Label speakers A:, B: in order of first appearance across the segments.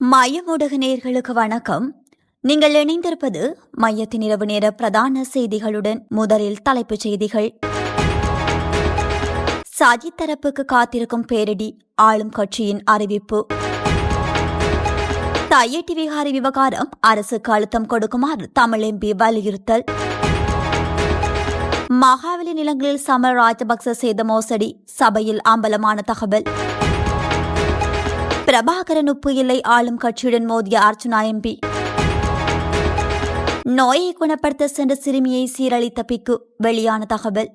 A: மையம் ஊடக வணக்கம். நீங்கள் இணைந்திருப்பது மையத்தின் இரவு நேர பிரதான செய்திகளுடன் முதலில் தலைப்புச் செய்திகள். சஜித் தரப்புக்கு காத்திருக்கும் பேரிடி ஆளும் கட்சியின் அறிவிப்பு. தையட்டி விகாரி விவகாரம் அரசுக்கு அழுத்தம் கொடுக்குமாறு தமிழ் எம்பி வலியுறுத்தல். மகாவலி நிலங்களில் சமல் ராஜபக்ச செய்த மோசடி சபையில் அம்பலமான தகவல். பிரபாகரன் உப்பு இல்லை ஆளும் கட்சியுடன் மோதிய அர்ச்சுனா எம்பி நோயை குணப்படுத்த சென்ற சிறுமியை சீரழித்த பிக்கு வெளியான தகவல்.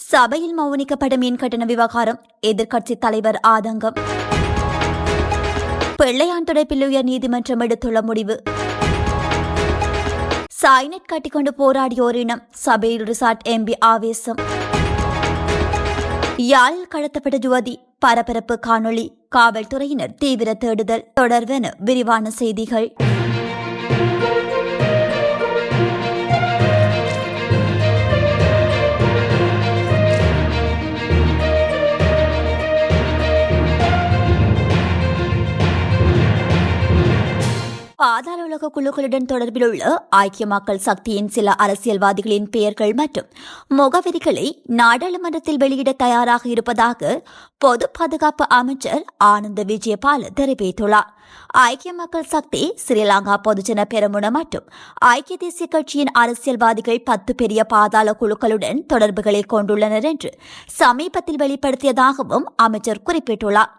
A: சபையில் மௌனிக்கப்பட்ட மீன் கட்டண விவகாரம் எதிர்க்கட்சி தலைவர் ஆதங்கம். பிள்ளையான் துடைப்பில் உயர் நீதிமன்றம் எடுத்துள்ள முடிவு. சாய்நெட் கட்டிக்கொண்டு போராடியோரினம் சபையில் ரிசார்ட் எம்பி ஆவேசம். யாழில் கடத்தப்பட்ட ஜுவதி பரபரப்பு காணொளி. காவல்துறையினர் தீவிர தேடுதல் தொடர்வென விரிவான செய்திகள். பாதாள குழுக்களுடன் தொடர்பில் உள்ள ஐக்கிய மக்கள் சக்தியின் சில அரசியல்வாதிகளின் பெயர்கள் மற்றும் முகவரிகளை நாடாளுமன்றத்தில் வெளியிட தயாராக இருப்பதாக பொது பாதுகாப்பு அமைச்சர் ஆனந்த விஜயபால தெரிவித்துள்ளார். ஐக்கிய மக்கள் சக்தி ஸ்ரீலங்கா பொதுஜன பெரமுன மற்றும் ஐக்கிய தேசிய கட்சியின் அரசியல்வாதிகள் பத்து பெரிய பாதாள குழுக்களுடன் தொடர்புகளை கொண்டுள்ளனர் என்று சமீபத்தில் வெளிப்படுத்தியதாகவும் அமைச்சர் குறிப்பிட்டுள்ளார்.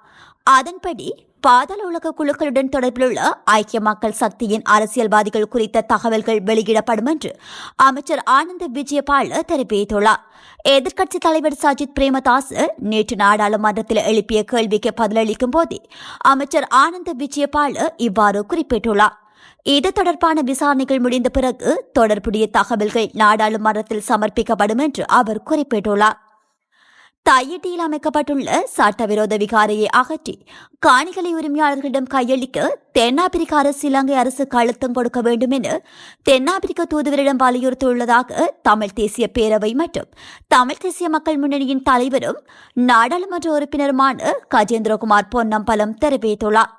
A: அதன்படி பாதாள உலக குழுக்களுடன் தொடர்பிலுள்ள ஐக்கிய மக்கள் சக்தியின் அரசியல்வாதிகள் குறித்த தகவல்கள் வெளியிடப்படும் என்று அமைச்சர் ஆனந்த விஜயபால தெரிவித்துள்ளார். எதிர்க்கட்சி தலைவர் சஜித் பிரேமதாஸ் நேற்று நாடாளுமன்றத்தில் எழுப்பிய கேள்விக்கு பதிலளிக்கும் போதே அமைச்சர் ஆனந்த விஜயபால இவ்வாறு குறிப்பிட்டுள்ளார். இது தொடர்பான விசாரணைகள் முடிந்த பிறகு தொடர்புடைய தகவல்கள் நாடாளுமன்றத்தில் சமர்ப்பிக்கப்படும் என்று அவர் குறிப்பிட்டுள்ளார். தையிட்டியில் அமைக்கப்பட்டுள்ள சட்டவிரோத விகாரையை அகற்றி காணிகளை உரிமையாளர்களிடம் கையளிக்க தென்னாப்பிரிக்க அரசு இலங்கை அரசுக்கு அழுத்தம் கொடுக்க வேண்டும் என தென்னாப்பிரிக்க தூதுவரிடம் வலியுறுத்தியுள்ளதாக தமிழ் தேசிய பேரவை மற்றும் தமிழ் தேசிய மக்கள் முன்னணியின் தலைவரும் நாடாளுமன்ற உறுப்பினருமான கஜேந்திரகுமார் பொன்னம்பலம் தெரிவித்துள்ளார்.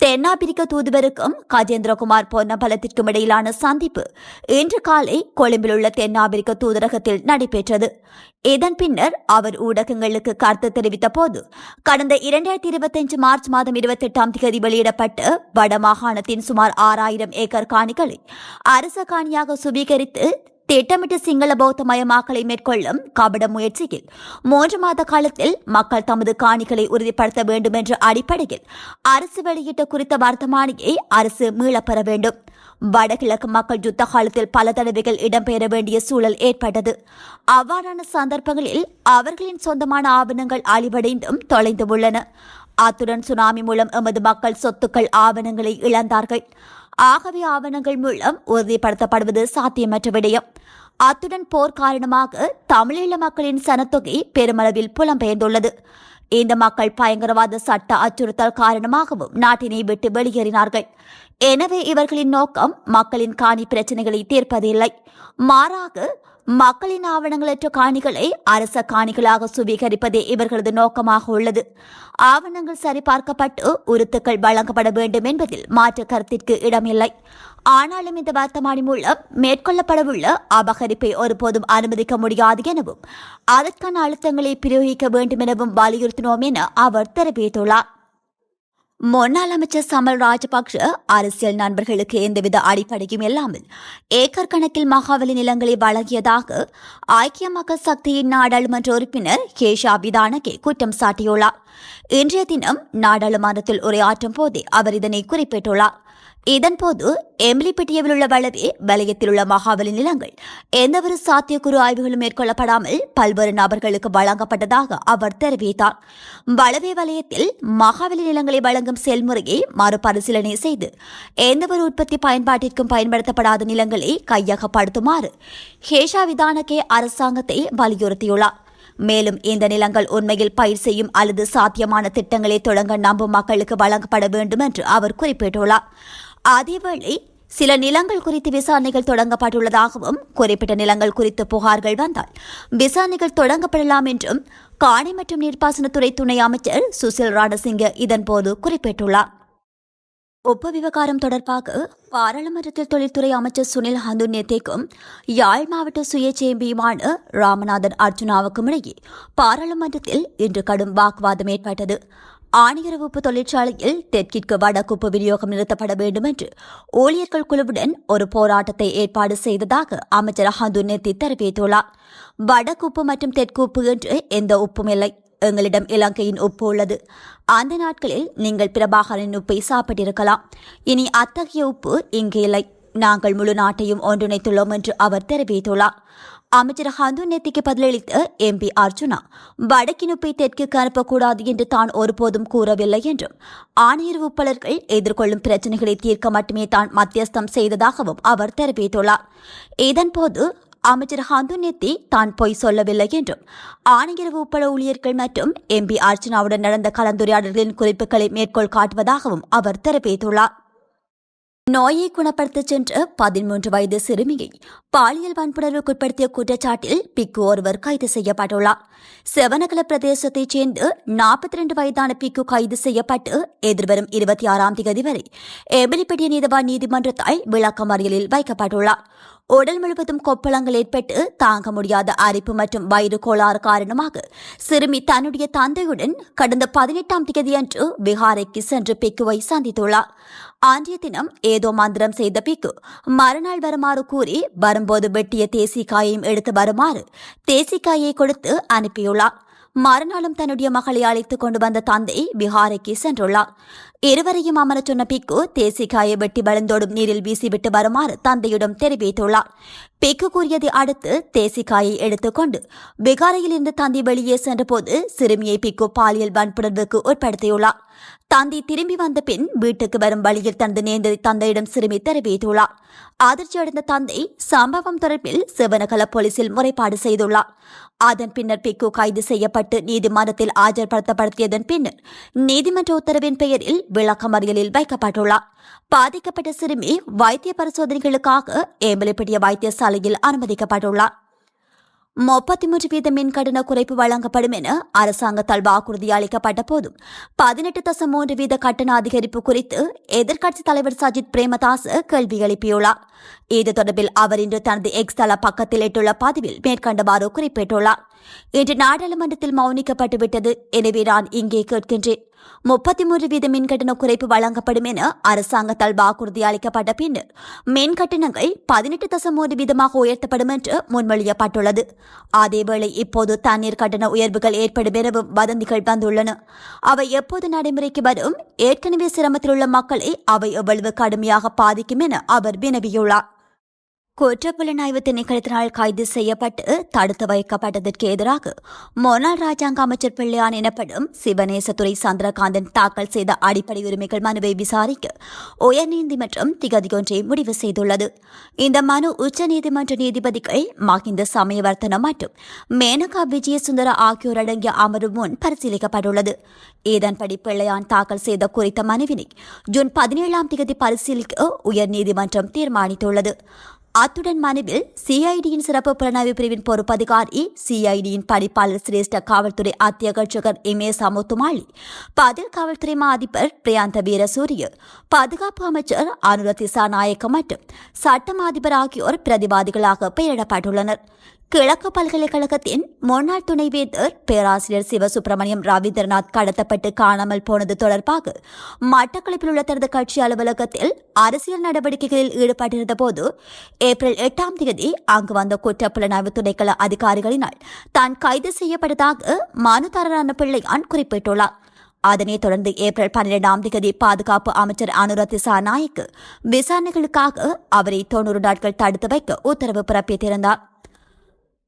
A: தென்னாப்பிரிக்க தூதுவருக்கும் கஜேந்திரகுமார் பொன்னம்பலத்திற்கும் இடையிலான சந்திப்பு இன்று காலை கொழும்பில் உள்ள தென்னாப்பிரிக்க தூதரகத்தில் நடைபெற்றது. இதன் பின்னர் அவர் ஊடகங்களுக்கு கருத்து தெரிவித்த போது கடந்த இரண்டாயிரத்தி இருபத்தஞ்சு மார்ச் மாதம் இருபத்தி எட்டாம் தேதி வெளியிடப்பட்டு வடமாகாணத்தின் சுமார் ஆறாயிரம் ஏக்கர் காணிகளை அரச காணியாக சுவீகரித்து திட்டமிட்டு சிங்கள பௌத்த மயமாக்கலை மேற்கொள்ளும் கபட முயற்சியில் மூன்று மாத காலத்தில் மக்கள் தமது காணிகளை உறுதிப்படுத்த வேண்டும் என்ற அடிப்படையில் அரசு வெளியிட்ட குறித்த வர்த்தமானியை அரசு மீளப்பெற வேண்டும். வடகிழக்கு மக்கள் யுத்த காலத்தில் பல தடவைகள் இடம்பெற வேண்டிய சூழல் ஏற்பட்டது. அவ்வாறான சந்தர்ப்பங்களில் அவர்களின் சொந்தமான ஆவணங்கள் அழிவடைந்தும் தொலைந்து உள்ளன. அத்துடன் சுனாமி மூலம் எமது மக்கள் சொத்துக்கள் ஆவணங்களை இழந்தார்கள். ஆகவே ஆவணங்கள் மூலம் உறுதிப்படுத்தப்படுவது சாத்தியமற்ற விடயம். அத்துடன் போர் காரணமாக தமிழீழ மக்களின் சனத்தொகை பெருமளவில் புலம்பெயர்ந்துள்ளது. இந்த மக்கள் பயங்கரவாத சட்ட அச்சுறுத்தல் காரணமாகவும் நாட்டினை விட்டு வெளியேறினார்கள். எனவே இவர்களின் நோக்கம் மக்களின் காணி பிரச்சனைகளை தீர்ப்பதில்லை. மாறாக மக்களின் ஆவணங்களற்ற காணிகளை அரச காணிகளாக சுவீகரிப்பதே இவர்களது நோக்கமாக உள்ளது. ஆவணங்கள் சரிபார்க்கப்பட்டு உருத்துக்கள் வழங்கப்பட வேண்டும் என்பதில் மாற்று கருத்திற்கு இடமில்லை. ஆனாலும் இந்த வர்த்தமானி மூலம் மேற்கொள்ளப்படவுள்ள அபகரிப்பை ஒருபோதும் அனுமதிக்க முடியாது எனவும் அதற்கான அழுத்தங்களை பிரயோகிக்க வேண்டும் எனவும் வலியுறுத்தினோம் என அவர் தெரிவித்துள்ளார். முன்னாள் அமைச்சர் சமல் ராஜபக்ஷ அரசியல் நண்பர்களுக்கு எந்தவித அடிப்படையும் இல்லாமல் ஏக்கர் கணக்கில் மகாவலி நிலங்களை வழங்கியதாக ஐக்கிய மக்கள் சக்தியின் நாடாளுமன்ற உறுப்பினர் கேஷா விதானகே குற்றம் சாட்டியுள்ளார். இன்றைய தினம் நாடாளுமன்றத்தில் உரையாற்றும் போதே அவர் இதனை குறிப்பிட்டுள்ளார். இதன்போது எம்லிப்பட்டியவில் உள்ள வளவே வலயத்தில் உள்ள மகாவலி நிலங்கள். எந்தவொரு சாத்தியக்குறு ஆய்வுகளும் மேற்கொள்ளப்படாமல் பல்வேறு நபர்களுக்கு வழங்கப்பட்டதாக அவர் தெரிவித்தார். வளவே வலயத்தில் மகாவலி நிலங்களை வழங்கும் செயல்முறையை மறுபரிசீலனை செய்து எந்தவொரு உற்பத்தி பயன்பாட்டிற்கும் பயன்படுத்தப்படாத நிலங்களை கையகப்படுத்துமாறு ஹேஷா விதானகே அரசாங்கத்தை வலியுறுத்தியுள்ளார். மேலும் இந்த நிலங்கள் உண்மையில் பயிர் செய்யும் அல்லது சாத்தியமான திட்டங்களை தொடங்க நம்பும் மக்களுக்கு வழங்கப்பட வேண்டும் என்று அவர் குறிப்பிட்டுள்ளார். அதேவேளை சில நிலங்கள் குறித்து விசாரணைகள் தொடங்கப்பட்டுள்ளதாகவும் குறிப்பிட்ட நிலங்கள் குறித்து புகார்கள் வந்தால் விசாரணைகள் தொடங்கப்படலாம் என்றும் காணி மற்றும் நீர்ப்பாசனத்துறை துணை அமைச்சர் சுசில் ராணசிங்க இதன்போது குறிப்பிட்டுள்ளார். ஒப்ப விவகாரம் தொடர்பாக பாராளுமன்றத்தில் தொழில்துறை அமைச்சர் சுனில் ஹந்து நேத்தேக்கும் யாழ் மாவட்ட சுயேட்சையுமான ராமநாதன் அர்ஜுனாவுக்கும் இடையே பாராளுமன்றத்தில் இன்று கடும் வாக்குவாதம் ஏற்பட்டது. ஆணியர உப்பு தொழிற்சாலையில் தெற்கிற்கு வடக்குப்பு விநியோகம் நிறுத்தப்பட வேண்டும் என்று ஊழியர்கள் குழுவுடன் ஒரு போராட்டத்தை ஏற்பாடு செய்ததாக அமைச்சர் ஹந்து நெத்தி தெரிவித்துள்ளார். வடக்குப்பு மற்றும் தெற்குப்பு என்று எந்த உப்பும் இல்லை. எங்களிடம் இலங்கையின் உப்பு உள்ளது. அந்த நாட்களில் நீங்கள் பிரபாகரின் உப்பை சாப்பிட்டிருக்கலாம். இனி அத்தகைய உப்பு இங்கு இல்லை. நாங்கள் முழு நாட்டையும் ஒன்றிணைத்துள்ளோம் என்று அவர் தெரிவித்துள்ளார். அமைச்சர் ஹந்து நெத்திக்கு பதிலளித்த எம்பி அர்ஜுனா வடக்கினுப்பை தெற்கு அனுப்பக்கூடாது என்று தான் ஒருபோதும் கூறவில்லை என்றும் ஆணையர் உப்பலர்கள் எதிர்கொள்ளும் பிரச்சினைகளை தீர்க்க மட்டுமே தான் மத்தியஸ்தம் செய்ததாகவும் அவர் தெரிவித்துள்ளார். இதன்போது அமைச்சர் ஹந்து நெத்தி தான் பொய் சொல்லவில்லை என்றும் ஆணையரவு உப்பள ஊழியர்கள் மற்றும் எம்பி அர்ச்சனாவுடன் நடந்த கலந்துரையாடல்களின் குறிப்புகளை மேற்கோள் காட்டுவதாகவும் அவர் தெரிவித்துள்ளார். நோயை குணப்படுத்தச் சென்ற பதிமூன்று வயது சிறுமியை பாலியல் வன்புணர்வுக்குட்படுத்திய குற்றச்சாட்டில் பிக்கு ஒருவர் கைது செய்யப்பட்டுள்ளார். செவனகல பிரதேசத்தைச் சேர்ந்து நாற்பத்தி ரெண்டு வயதான பிக்கு கைது செய்யப்பட்டு எதிர்வரும் இருபத்தி ஆறாம் தேதி வரை எபிலிப்பட்டிய நீதவான் நீதிமன்றத்தால் விளக்கமறியலில் வைக்கப்பட்டுள்ளார். உடல் முழுவதும் கொப்பளங்கள் ஏற்பட்டு தாங்க முடியாத அரிப்பு மற்றும் வயிறு கோளாறு காரணமாக சிறுமி தன்னுடைய தந்தையுடன் கடந்த பதினெட்டாம் தேதியன்று விஹாரைக்கு சென்று பிக்குவை சந்தித்துள்ளார். அன்றைய தினம் ஏதோ மந்திரம் செய்த பிக்கு மறுநாள் வருமாறு கூறி வரும்போது வெட்டிய தேசிக்காயையும் எடுத்து வருமாறு தேசிக்காயை கொடுத்து அனுப்பியுள்ளார். மறுநாளும் தன்னுடைய மகளை அழைத்துக் கொண்டு வந்த தந்தை பிஹாரைக்கு சென்றுள்ளார். இருவரையும் அமரச் சொன்ன பிக்கு தேசிக்காயை வெட்டி வளர்ந்தோடும் நீரில் வீசிவிட்டு வருமாறு தந்தையிடம் தெரிவித்துள்ளார். பிக்கு கூறியதை அடுத்து தேசிக்காயை எடுத்துக்கொண்டு பிகாரையில் இருந்து தந்தை வெளியே சென்றபோது சிறுமியை பிக்கு பாலியல் வன்புணர்வுக்கு உட்படுத்தியுள்ளார். தந்தை திரும்பி வந்த பின் வீட்டுக்கு வரும் வழியில் தனது நேர்ந்ததை தந்தையிடம் சிறுமி தெரிவித்துள்ளார். அதிர்ச்சியடைந்த தந்தை சம்பவம் தொடர்பில் சிவனகல போலீசில் முறைப்பாடு செய்துள்ளார். அதன் பின்னர் பிக்கு கைது செய்யப்பட்டு நீதிமன்றத்தில் ஆஜர்படுத்தப்படுத்தியதன் பின்னர் நீதிமன்ற உத்தரவின் பெயரில் விளக்கமறியலில் வைக்கப்பட்டுள்ளார். பாதிக்கப்பட்ட சிறுமி வைத்திய பரிசோதனைகளுக்காக ஏம்பலிப்பட்டிய வைத்தியசாலையில் அனுமதிக்கப்பட்டுள்ளார். முப்பத்தி மூன்று வீத மின் குறைப்பு வழங்கப்படும் என அரசாங்கத்தால் வாக்குறுதி அளிக்கப்பட்ட போதும் பதினெட்டு தசம் மூன்று வீத கட்டண அதிகரிப்பு குறித்து எதிர்க்கட்சித் தலைவர் சஜித் பிரேமதாஸ் கேள்வி எழுப்பியுள்ளார். இது தொடர்பில் அவர் இன்று தனது எக்ஸ் தள பக்கத்தில் இட்டுள்ள பதிவில் மேற்கண்டவாறு குறிப்பிட்டுள்ளார். இன்று நாடாளுமன்றத்தில் மௌனிக்கப்பட்டுவிட்டது. எனவே நான் இங்கே கேட்கின்றேன். முப்பத்தி மூன்று வீத மின்கட்டண குறைப்பு வழங்கப்படும் என அரசாங்கத்தால் வாக்குறுதி அளிக்கப்பட்ட பின்னர் மின் கட்டணங்கள் பதினெட்டு தசம் ஒரு வீதமாக உயர்த்தப்படும் என்று முன்மொழியப்பட்டுள்ளது. அதேவேளை இப்போது தண்ணீர் கட்டண உயர்வுகள் ஏற்படும் எனவும் வதந்திகள் வந்துள்ளன. அவை எப்போது நடைமுறைக்கு வரும்? ஏற்கனவே சிரமத்தில் உள்ள மக்களை அவை எவ்வளவு கடுமையாக பாதிக்கும் என அவர் வினவியுள்ளார். குற்றப்புலனாய்வு திணைக்களத்தினால் கைது செய்யப்பட்டு தடுத்து வைக்கப்பட்டதற்கு எதிராக முன்னாள் ராஜாங்க அமைச்சர் பிள்ளையான் எனப்படும் சிவநேசத்துறை சந்திரகாந்தன் தாக்கல் செய்த அடிப்படை உரிமைகள் மனுவை விசாரிக்க உயர்நீதிமன்றம் திகதியொன்றை முடிவு செய்துள்ளது. இந்த மனு உச்சநீதிமன்ற நீதிபதிகள் மகிந்த சமயவர்த்தன மற்றும் மேனகா விஜயசுந்தர ஆகியோர் அடங்கிய அமர்வு முன் பரிசீலிக்கப்பட்டுள்ளது. இதன்படி பிள்ளையான் தாக்கல் செய்த குறித்த மனுவினை ஜூன் பதினேழாம் தேதி பரிசீலிக்க உயர்நீதிமன்றம் தீர்மானித்துள்ளது. அத்துடன் மனுவில் சிஐடியின் சிறப்பு புலனாய்வு பிரிவின் பொறுப்பதிகாரி சிஐடியின் பணிப்பாளர் சிரேஷ்ட காவல்துறை அத்தியகட்சகர் எம் ஏ சமுத்துமாளி பதில் காவல்துறை மா அதிபர் பிரியாந்த வீரசூரிய பாதுகாப்பு அமைச்சர் அனுர திசாநாயக்க மற்றும் சட்டம் அதிபர் ஆகியோர் பிரதிவாதிகளாக பெயரிடப்பட்டுள்ளனர். கிழக்கு பல்கலைக்கழகத்தின் முன்னாள் துணைவேந்தர் பேராசிரியர் சிவசுப்பிரமணியம் ரவீந்திரநாத் கடத்தப்பட்டு காணாமல் போனது தொடர்பாக மட்டக்களப்பில் உள்ள தனது கட்சி அலுவலகத்தில் அரசியல் நடவடிக்கைகளில் ஈடுபட்டிருந்த போது ஏப்ரல் எட்டாம் தேதி அங்கு வந்த குற்றப்புலனாய்வு துணைக்கள அதிகாரிகளினால் தான் கைது செய்யப்பட்டதாக மனுதாரரான பிள்ளையான் குறிப்பிட்டுள்ளார். அதனைத் தொடர்ந்து ஏப்ரல் பன்னிரெண்டாம் தேதி பாதுகாப்பு அமைச்சர் அனுரத் நாயக்கு விசாரணைகளுக்காக அவரை தொன்னூறு நாட்கள் தடுத்து வைக்க உத்தரவு பிறப்பித்திருந்தார்.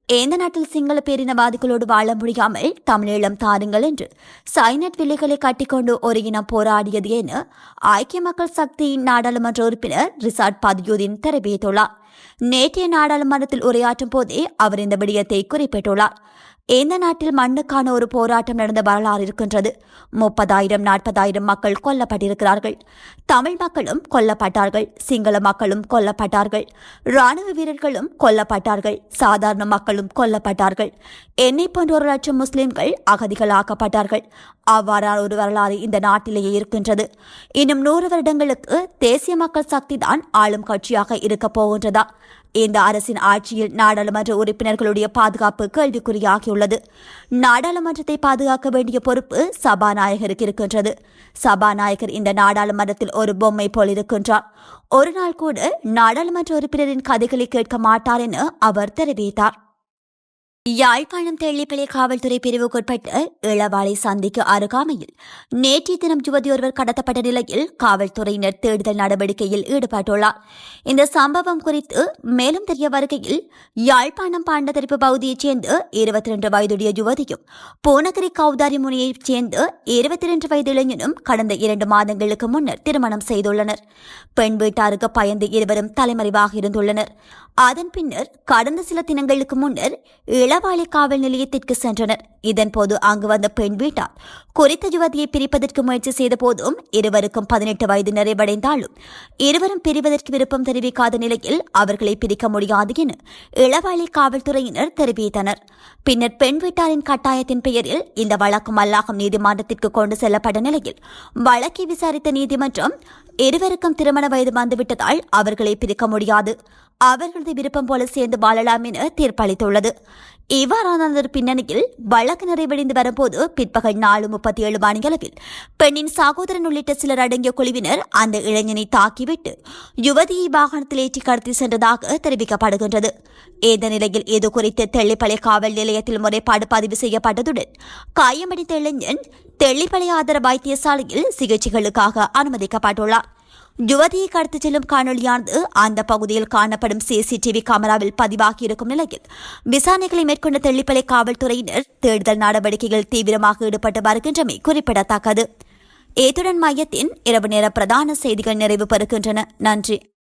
A: எந்த நாட்டில் சிங்கள பேரினவாதிகளோடு வாழ முடியாமல் தமிழீழம் தாருங்கள் என்று சைனட் விலைகளை கட்டிக்கொண்டு ஒரு இனம் போராடியது என ஐக்கிய மக்கள் சக்தியின் நாடாளுமன்ற உறுப்பினர் ரிசார்ட் பதியுதீன் தெரிவித்துள்ளார். நேற்றைய நாடாளுமன்றத்தில் உரையாற்றும் போதே அவர் இந்த விடயத்தை குறிப்பிட்டுள்ளார். எந்த நாட்டில் மண்ணுக்கான ஒரு போராட்டம் நடந்த வரலாறு இருக்கின்றது? முப்பதாயிரம் நாற்பதாயிரம் மக்கள் கொல்லப்பட்டிருக்கிறார்கள். தமிழ் மக்களும் கொல்லப்பட்டார்கள். சிங்கள மக்களும் கொல்லப்பட்டார்கள். ராணுவ வீரர்களும் கொல்லப்பட்டார்கள். சாதாரண மக்களும் கொல்லப்பட்டார்கள். என்னை போன்ற ஒரு லட்சம் முஸ்லிம்கள் அகதிகளாக்கப்பட்டார்கள். அவ்வாறான ஒரு வரலாறு இந்த நாட்டிலேயே இருக்கின்றது. இன்னும் நூறு வருடங்களுக்கு தேசிய மக்கள் சக்தி தான் ஆளும் கட்சியாக இருக்கப் போகின்றதா? இந்த அரசின் ஆட்சியில் நாடாளுமன்ற உறுப்பினர்களுடைய பாதுகாப்பு கேள்விக்குறியாகியுள்ளது. நாடாளுமன்றத்தை பாதுகாக்க வேண்டிய பொறுப்பு சபாநாயகருக்கு இருக்கின்றது. சபாநாயகர் இந்த நாடாளுமன்றத்தில் ஒரு பொம்மை போல் இருக்கின்றார். ஒரு நாள் கூட நாடாளுமன்ற உறுப்பினரின் கதைகளை கேட்க மாட்டார் என அவர் தெரிவித்தார். யாழ்ப்பாணம் தெள்ளிப்பளை காவல்துறை பிரிவுக்குட்பட்ட இளவாளை சந்திக்கு அருகாமையில் நேற்றைய தினம் யுவதி ஒருவர் கடத்தப்பட்ட நிலையில் காவல்துறையினர் தேடுதல் நடவடிக்கையில் ஈடுபட்டுள்ளார். இந்த சம்பவம் குறித்து மேலும் தெரிய வருகையில் யாழ்ப்பாணம் பாண்டதரிப்பு பகுதியைச் சேர்ந்த இருபத்தி ரெண்டு வயதுடைய யுவதியும் பூனகரி கௌதாரி முனையைச் சேர்ந்த இருபத்தி ரெண்டு வயது இளைஞனும் கடந்த இரண்டு மாதங்களுக்கு முன்னர் திருமணம் செய்துள்ளனர். பெண் வீட்டாருக்கு பயந்து இருவரும் தலைமறைவாக இருந்துள்ளனர். அதன் பின்னர் கடந்த சில தினங்களுக்கு முன்னர் இளவாளி காவல் நிலையத்திற்கு சென்றனர். இதன்போது அங்கு வந்த பெண் வீட்டார் குறித்த யுவதியை பிரிப்பதற்கு முயற்சி செய்த போதும் இருவருக்கும் பதினெட்டு வயது நிறைவடைந்தாலும் இருவரும் பிரிவதற்கு விருப்பம் தெரிவிக்காத நிலையில் அவர்களை பிரிக்க முடியாது என இளவாளி காவல்துறையினர் தெரிவித்தனர். பின்னர் பெண் வீட்டாரின் கட்டாயத்தின் பெயரில் இந்த வழக்கு மல்லாகம் நீதிமன்றத்திற்கு கொண்டு செல்லப்பட்ட நிலையில் வழக்கை விசாரித்த நீதிமன்றம் இருவருக்கும் திருமண வயது வந்துவிட்டதால் அவர்களை பிரிக்க முடியாது. அவர்களது விருப்பம் போல சேர்ந்து வாழலாம் என தீர்ப்பளித்துள்ளது. இவ்வாறான பின்னணியில் வழக்கு நிறைவடைந்து வரும்போது பிற்பகல் நாலு முப்பத்தி ஏழு மணியளவில் பெண்ணின் சகோதரன் உள்ளிட்ட சிலர் அடங்கிய குழுவினர் அந்த இளைஞனை தாக்கிவிட்டு யுவதியை வாகனத்தில் ஏற்றி கடத்தி சென்றதாக தெரிவிக்கப்படுகின்றது. இந்த நிலையில் இது குறித்து தெள்ளிப்பளை காவல் நிலையத்தில் முறைப்பாடு பதிவு செய்யப்பட்டதுடன் காயமடைந்த இளைஞன் தெள்ளிப்பளை ஆதர வைத்தியசாலையில் சிகிச்சைகளுக்காக அனுமதிக்கப்பட்டுள்ளார். யுவதியை கடத்திச் செல்லும் காணொலியானது அந்த பகுதியில் காணப்படும் சிசிடிவி கேமராவில் பதிவாகி இருக்கும் நிலையில் விசாரணைகளை மேற்கொண்ட தெள்ளிப்பளை காவல்துறையினர் தேடுதல் நடவடிக்கைகள் தீவிரமாக ஈடுபட்டு வருகின்றமை குறிப்பிடத்தக்கது ஏதுடன் மையத்தின் இரவு நேர பிரதான செய்திகள் நிறைவு பெறுகின்றன நன்றி